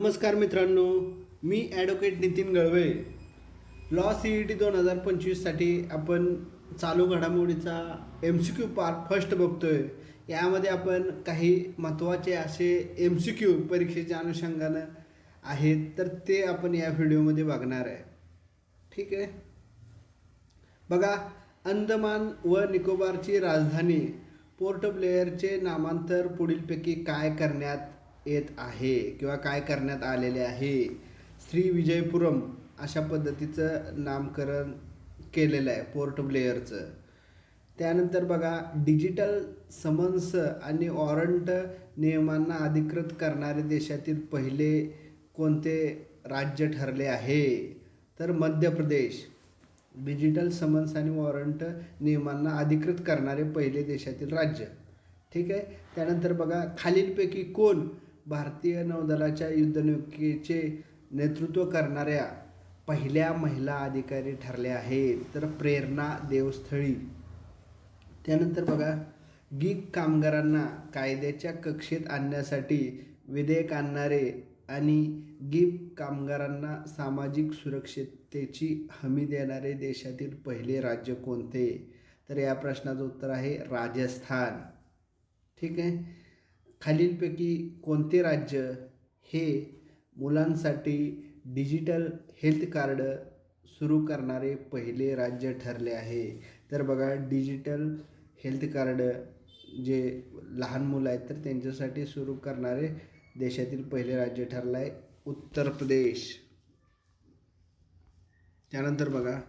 नमस्कार मित्रांनो मी advocate Nitin Galve. Law C E T दोन हजार पंचवीससाठी आपण चालू घडामोडीचा M C Q part first बघतोय. यामध्ये आपण काही महत्त्वाचे असे एम सी क्यू परीक्षेच्या अनुषंगानं आहेत तर ते आपण या व्हिडिओमध्ये बघणार आहे. ठीक आहे? बघा अंदमान व निकोबारची राजधानी पोर्ट ब्लेअरचे नामांतर पुढीलपैकी काय करण्यात येत आहे किंवा काय करण्यात आलेले आहे. श्री विजयपुरम अशा पद्धतीचं नामकरण केलेलं आहे पोर्ट ब्लेअरचं त्यानंतर बघा डिजिटल समन्स आणि वॉरंट नियमांना अधिकृत करणारे देशातील पहिले कोणते राज्य ठरले आहे? तर मध्य प्रदेश. डिजिटल समन्स आणि वॉरंट नियमांना अधिकृत करणारे पहिले देशातील राज्य. ठीक आहे? त्यानंतर बघा खालीलपैकी कोण भारतीय नौदलाच्या युद्धनौकेचे नेतृत्व करणाऱ्या पहिल्या महिला अधिकारी ठरल्या आहेत. तर प्रेरणा देवस्थळी. त्यानंतर बघा गीग कामगारांना कायद्याच्या कक्षेत आणण्यासाठी विधेयक आणणारे आणि गीग कामगारांना सामाजिक सुरक्षिततेची हमी देणारे देशातील पहिले राज्य कोणते? तर या प्रश्नाचं उत्तर आहे राजस्थान. ठीक आहे? खालीलपैकी कोणते राज्य हे मुलांसाठी डिजिटल हेल्थ कार्ड सुरू करणारे पहिले राज्य ठरले आहे? तर बघा डिजिटल हेल्थ कार्ड जे लहान मुलं आहेत तर त्यांच्यासाठी सुरू करणारे देशातील पहिले राज्य ठरलं आहे उत्तर प्रदेश. त्यानंतर बघा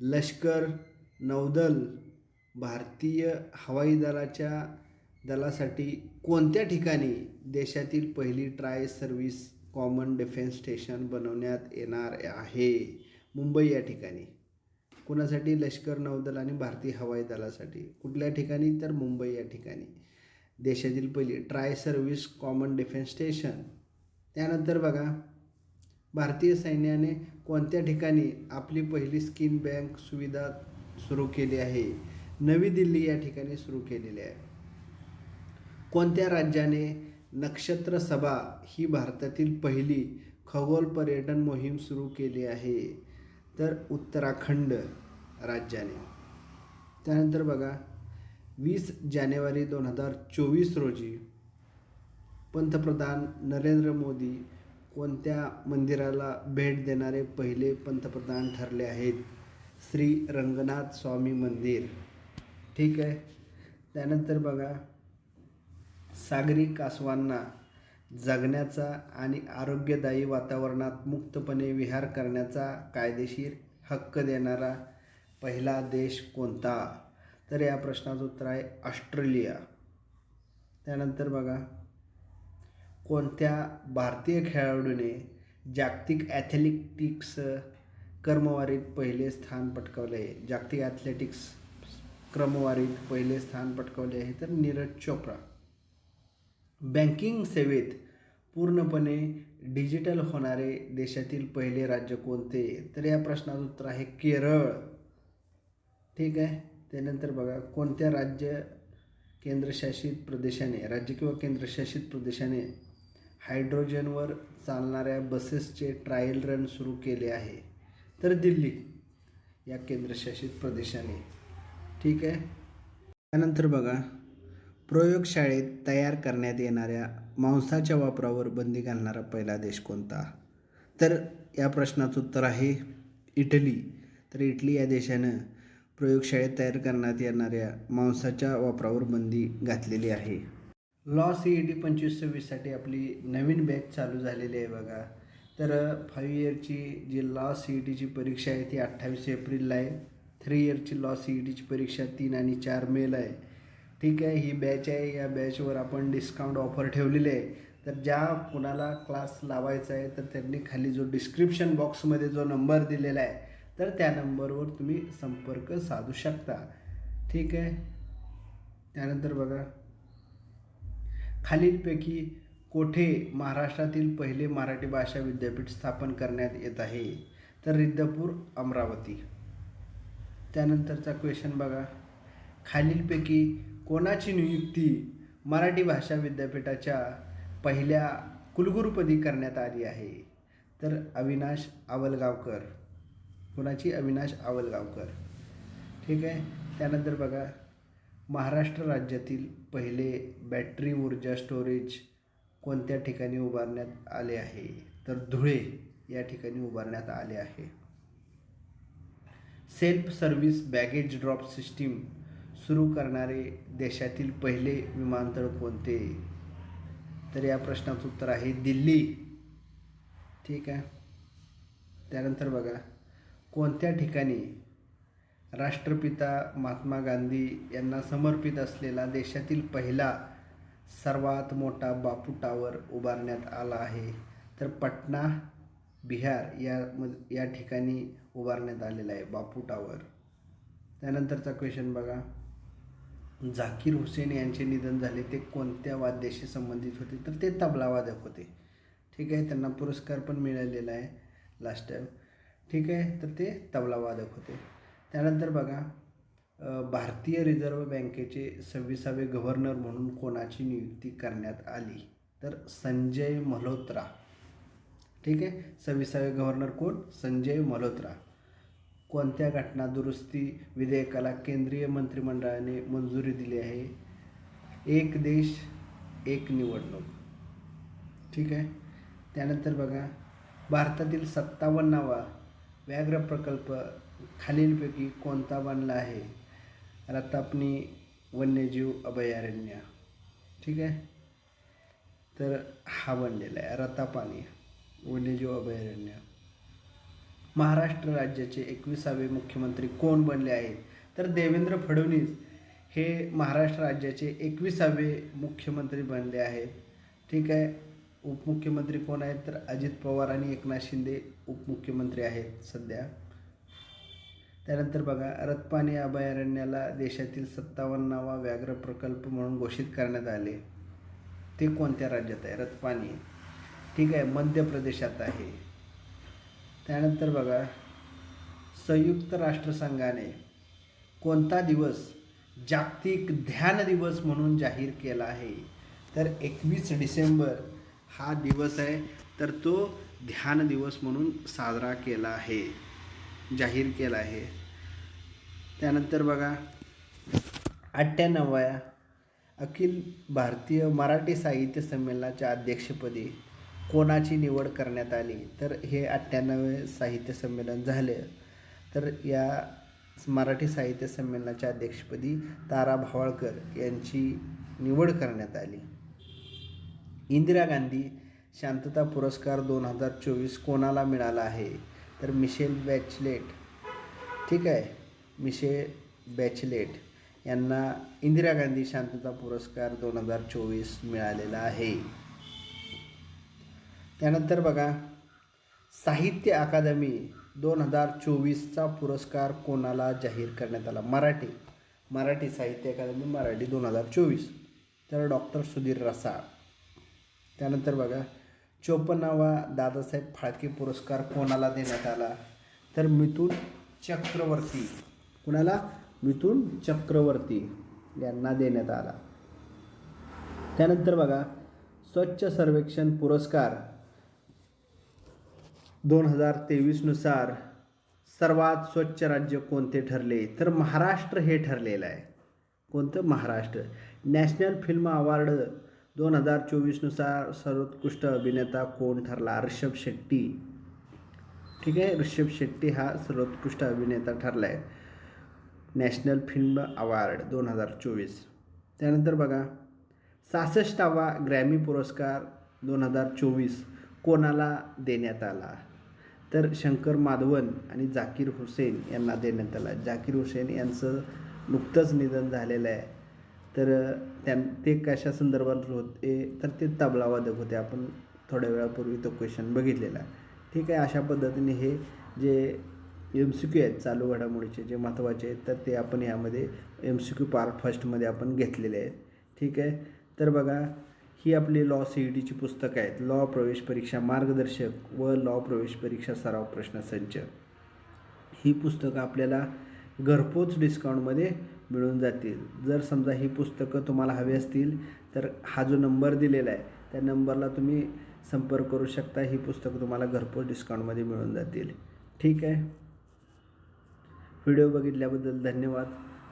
लष्कर नौदल भारतीय हवाई दलाच्या दलासाठी कोणत्या ठिकाणी देशातील पहिली tri service common defence station बनवण्यात येणार आहे? मुंबई या ठिकाणी. कुणासाठी? लष्कर नौदल आणि भारतीय हवाई दलासाठी. कुठल्या ठिकाणी? तर मुंबई या ठिकाणी. देशातील पहिली tri service common defence station. त्यानंतर बघा भारतीय सैन्याने कोणत्या ठिकाणी आपली पहिली स्किन बँक सुविधा सुरू केली आहे? नवी दिल्ली या ठिकाणी सुरू केलेली आहे. कोणत्या राज्याने नक्षत्र सभा ही भारतातील पहिली खगोल पर्यटन मोहीम सुरू केली आहे? तर उत्तराखंड राज्याने. त्यानंतर बघा वीस जानेवारी दोन हजार चोवीस रोजी पंतप्रधान नरेंद्र मोदी कोणत्या मंदिराला भेट देणारे पहिले पंतप्रधान ठरले आहेत? श्री रंगनाथ स्वामी मंदिर. ठीक आहे? त्यानंतर बघा सागरी कासवांना जगण्याचा आणि आरोग्यदायी वातावरणात मुक्तपणे विहार करण्याचा कायदेशीर हक्क देणारा पहिला देश कोणता? तर या प्रश्नाचं उत्तर आहे ऑस्ट्रेलिया. त्यानंतर बघा कोणत्या भारतीय खेळाडूने जागतिक ॲथलेटिक्स क्रमवारीत पहिले स्थान पटकावले? आहे जागतिक ॲथलेटिक्स क्रमवारीत पहिले स्थान पटकावले आहे तर नीरज चोप्रा. बँकिंग सेवेत पूर्णपणे डिजिटल होणारे देशातील पहिले राज्य कोणते? तर या प्रश्नाचं उत्तर आहे केरळ. ठीक आहे? त्यानंतर बघा कोणत्या राज्य केंद्रशासित प्रदेशाने राज्य किंवा केंद्रशासित प्रदेशाने हायड्रोजनवर चालणाऱ्या बसेसचे ट्रायल रन सुरू केले आहे? तर दिल्ली या केंद्रशासित प्रदेशाने. ठीक आहे? त्यानंतर बघा प्रयोगशाळेत तयार करण्यात येणाऱ्या मांसाच्या वापरावर बंदी घालणारा पहिला देश कोणता? तर या प्रश्नाचं उत्तर आहे इटली. तर इटली या देशानं प्रयोगशाळेत तयार करण्यात येणाऱ्या मांसाच्या वापरावर बंदी घातलेली आहे. लॉ सी ई टी पंचवीस सव्वीससाठी आपली नवीन बॅच चालू झालेली आहे बघा. तर फाईव्ह इयरची जी लॉ सी ई टीची परीक्षा आहे ती अठ्ठावीस एप्रिलला आहे. थ्री इयरची लॉ सी ई टीची परीक्षा तीन आणि चार मेला आहे. ठीक आहे ही बॅच आहे. या बॅचवर आपण डिस्काउंट ऑफर ठेवलेली आहे. तर ज्या कुणाला क्लास लावायचा आहे तर त्यांनी खाली जो डिस्क्रिप्शन बॉक्समध्ये जो नंबर दिलेला आहे तर त्या नंबरवर तुम्ही संपर्क साधू शकता. ठीक आहे? त्यानंतर बघा. खालीलपैकी कोठे महाराष्ट्रातील पहिले मराठी भाषा विद्यापीठ स्थापन करण्यात येत आहे? तर रिद्धपूर अमरावती. त्यानंतरचा क्वेश्चन बघा. खालीलपैकी कोणाची नियुक्ती मराठी भाषा विद्यापीठाच्या पहिल्या कुलगुरुपदी करण्यात आली आहे? तर अविनाश आवलगावकर. कोणाची? अविनाश आवलगावकर. ठीक आहे? त्यानंतर बघा महाराष्ट्र राज्यातील पहिले बॅटरी ऊर्जा स्टोरेज कोणत्या ठिकाणी उभारण्यात आले आहे? तर धुळे या ठिकाणी उभारण्यात आले आहे. Self service baggage drop system सुरू करणारे देशातील पहिले विमानतळ कोणते? तर या प्रश्नाचं उत्तर आहे दिल्ली. ठीक आहे? त्यानंतर बघा कोणत्या ठिकाणी राष्ट्रपिता महात्मा गांधी यांना समर्पित असलेला देशातील पहिला सर्वात मोठा बापू टावर उभारण्यात आला आहे? तर पटना बिहार या या ठिकाणी उभारण्यात आलेला आहे बापू टावर. त्यानंतरचा क्वेश्चन बघा. झाकीर हुसेन यांचे निधन झाले ते कोणत्या वाद्याशी संबंधित होते? तर ते तबलावादक होते. ठीक आहे त्यांना पुरस्कार पण मिळालेला आहे लास्ट टाईम ठीक आहे तर ते तबलावादक होते. त्यानंतर बघा भारतीय रिझर्व्ह बँकेचे सव्वीसावे गव्हर्नर म्हणून कोणाची नियुक्ती करण्यात आली? तर संजय मल्होत्रा. ठीक आहे सव्वीसावे गव्हर्नर कोण? संजय मल्होत्रा. कोणत्या घटना दुरुस्ती विधेयकाला केंद्रीय मंत्रिमंडळाने मंजुरी दिली आहे? एक देश एक निवडणूक. ठीक आहे? त्यानंतर बघा भारतातील सत्तावन्नावा व्याघ्र प्रकल्प खालीलपैकी कोणता बनला आहे? रतापणी वन्यजीव अभयारण्य. ठीक आहे? तर हा बनलेला आहे रतापानी वन्यजीव अभयारण्य. महाराष्ट्र राज्याचे एकविसावे मुख्यमंत्री कोण बनले आहेत? तर देवेंद्र फडणवीस हे महाराष्ट्र राज्याचे एकविसावे मुख्यमंत्री बनले आहेत. ठीक आहे. उपमुख्यमंत्री कोण आहेत? तर अजित पवार आणि एकनाथ शिंदे उपमुख्यमंत्री आहेत सध्या. त्यानंतर बघा रत्पानी अभयारण्याला देशातील सत्तावन्नावा व्याघ्र प्रकल्प म्हणून घोषित करण्यात आले. ते कोणत्या राज्यात आहे? रत्पानी ठीक आहे. मध्य प्रदेशात आहे. त्यानंतर बघा संयुक्त राष्ट्रसंघाने कोणता दिवस जागतिक ध्यान दिवस म्हणून जाहीर केला आहे? तर एकवीस डिसेंबर हा दिवस आहे. तर तो ध्यान दिवस म्हणून साजरा केला आहे जाहीर केला आहे. त्यानंतर बघा अठ्ठ्याण्णवाया अखिल भारतीय मराठी साहित्य संमेलनाच्या अध्यक्षपदी कोणाची निवड करण्यात आली? तर हे अठ्ठ्याण्णवे साहित्य संमेलन झाले. तर या मराठी साहित्य संमेलनाच्या अध्यक्षपदी तारा भावाळकर यांची निवड करण्यात आली. इंदिरा गांधी शांतता पुरस्कार दोन हजार चोवीस कोणाला मिळाला आहे? तर मिशेल बॅचलेट. ठीक आहे मिशेल बॅचलेट यांना इंदिरा गांधी शांतता पुरस्कार दोन हजार चोवीस मिळालेला आहे. त्यानंतर बघा साहित्य अकादमी दोन हजार चोवीसचा पुरस्कार कोणाला जाहीर करण्यात आला? मराठी. मराठी साहित्य अकादमी मराठी दोन हजार चोवीस. तर डॉक्टर सुधीर रसाळ. त्यानंतर बघा चोपन्नावा दादासाहेब फाळके पुरस्कार कोणाला देण्यात आला? तर मिथून चक्रवर्ती. कुणाला? मिथून चक्रवर्ती यांना देण्यात आला. त्यानंतर बघा स्वच्छ सर्वेक्षण पुरस्कार दोन हजार तेवीसनुसार सर्वात स्वच्छ राज्य कोणते ठरले? तर महाराष्ट्र हे ठरलेलं आहे. कोणतं? महाराष्ट्र. नॅशनल फिल्म अवॉर्ड दोन हजार चोवीसनुसार सर्वोत्कृष्ट अभिनेता कोण ठरला? ऋषभ शेट्टी. ठीक आहे? ऋषभ शेट्टी हा सर्वोत्कृष्ट अभिनेता ठरला आहे नॅशनल फिल्म अवॉर्ड दोन हजार चोवीस. त्यानंतर बघा. सहासष्टावा ग्रॅमी पुरस्कार दोन हजार चोवीस कोणाला देण्यात आला? तर शंकर माधवन आणि जाकीर हुसेन यांना देण्यात आला. जाकीर हुसेन यांचं नुकतंच निधन झालेलं आहे. तर त्यां ते कशा संदर्भात होते? तर ते तबलावादक होते. आपण थोड्या वेळापूर्वी तो क्वेश्चन बघितलेला. ठीक आहे अशा पद्धतीने हे जे एम सी क्यू आहेत चालू घडामोडीचे जे महत्त्वाचे आहेत तर ते आपण यामध्ये एम सी क्यू पार्ट फर्स्टमध्ये आपण घेतलेले आहेत. ठीक आहे? तर बघा ही आपली लॉ सी ई टीची पुस्तकं आहेत. लॉ प्रवेश परीक्षा मार्गदर्शक व लॉ प्रवेश परीक्षा सराव प्रश्नसंच ही पुस्तकं आपल्याला घरपोच डिस्काउंटमध्ये मिळून जातील. जर समजा ही पुस्तकं तुम्हाला हवी असतील तर हा जो नंबर दिलेला आहे त्या नंबरला तुम्ही संपर्क करू शकता. ही पुस्तकं तुम्हाला घरपोच डिस्काउंटमध्ये मिळून जातील. ठीक आहे? व्हिडिओ बघितल्याबद्दल धन्यवाद.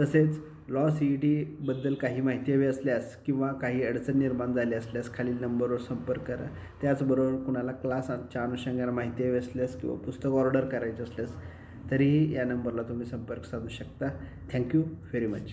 तसेच लॉ सी ई टीबद्दल काही माहिती हवी असल्यास किंवा काही अडचण निर्माण झाली असल्यास खालील नंबरवर संपर्क करा. त्याचबरोबर कुणाला क्लासच्या अनुषंगाने माहिती हवी असल्यास किंवा पुस्तक ऑर्डर करायचे असल्यास तरीही या नंबरला तुम्ही संपर्क साधू शकता. Thank you very much